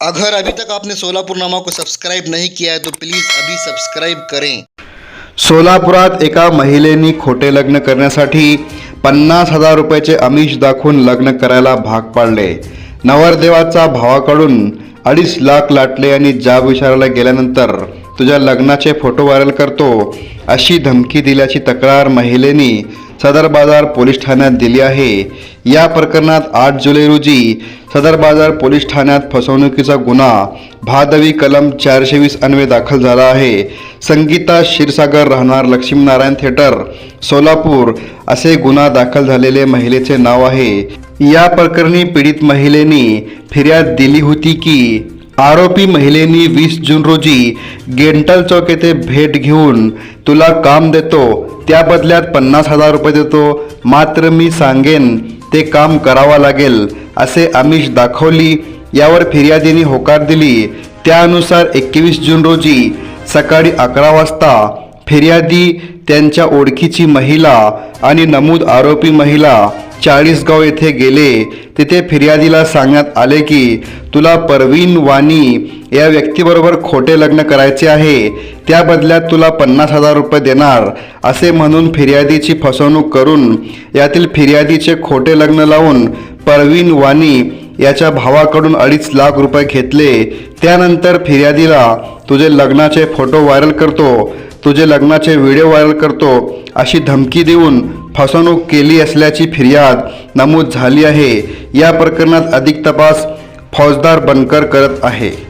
अगर अभी तक आपने सोलापुर नामा को सब्सक्राइब नहीं किया है तो प्लीज़ अभी सब्सक्राइब करें। सोलापुरात एका महिलेनी खोटे लग्न करण्यासाठी पन्नास हजार रुपयाचे आमिष दाखवून लग्न करायला भाग पाडले. नवरदेवाचा भावाकडून अडीच लाख लाटले आणि जाब विचारायला गेल्यानंतर तुझ्या लग्नाचे फोटो व्हायरल करतो अशी धमकी दिल्याची तक्रार महिलेनी सदर बाजार पोलीस ठाण्यात दिली आहे. या प्रकरणात आठ जुलै रोजी सदर बाजार पोलीस ठाण्यात फसवणुकीचा गुन्हा भादवी कलम चारशे वीस अन्वे दाखल झाला आहे. संगीता क्षीरसागर राहणार लक्ष्मीनारायण थिएटर सोलापूर असे गुन्हा दाखल झालेले महिलेचे नाव आहे. या प्रकरणी पीडित महिलेने फिर्याद दिली होती की आरोपी महिलेनी वीस जून रोजी गेंटल चौक येथे भेट घेऊन तुला काम देतो त्या बदल्यात पन्नास हजार रुपये देतो मात्र मी सांगेन ते काम करावा लागेल असे आमिष दाखवली यावर फिर्यादीने होकार दिली. त्यानुसार एकवीस जून रोजी सकाळी अकरा वाजता फिर्यादी त्यांच्या ओळखीची महिला आणि नमूद आरोपी महिला चाळीसगाव येथे गेले तिथे फिर्यादीला सांगण्यात आले की तुला परवीन वाणी या व्यक्तीबरोबर खोटे लग्न करायचे आहे त्या बदल्यात तुला पन्नास हजार रुपये देणार असे म्हणून फिर्यादीची फसवणूक करून यातील फिर्यादीचे खोटे लग्न लावून परवीन वाणी याच्या भावाकडून अडीच लाख रुपये घेतले. त्यानंतर फिर्यादीला तुझे लग्नाचे फोटो व्हायरल करतो तुझे लग्नाचे व्हिडिओ व्हायरल करतो अशी धमकी देऊन फसवणूक केली असल्याची फिर्याद नमूद झाली आहे. या प्रकरणात अधिक तपास फौजदार बनकर करत आहे.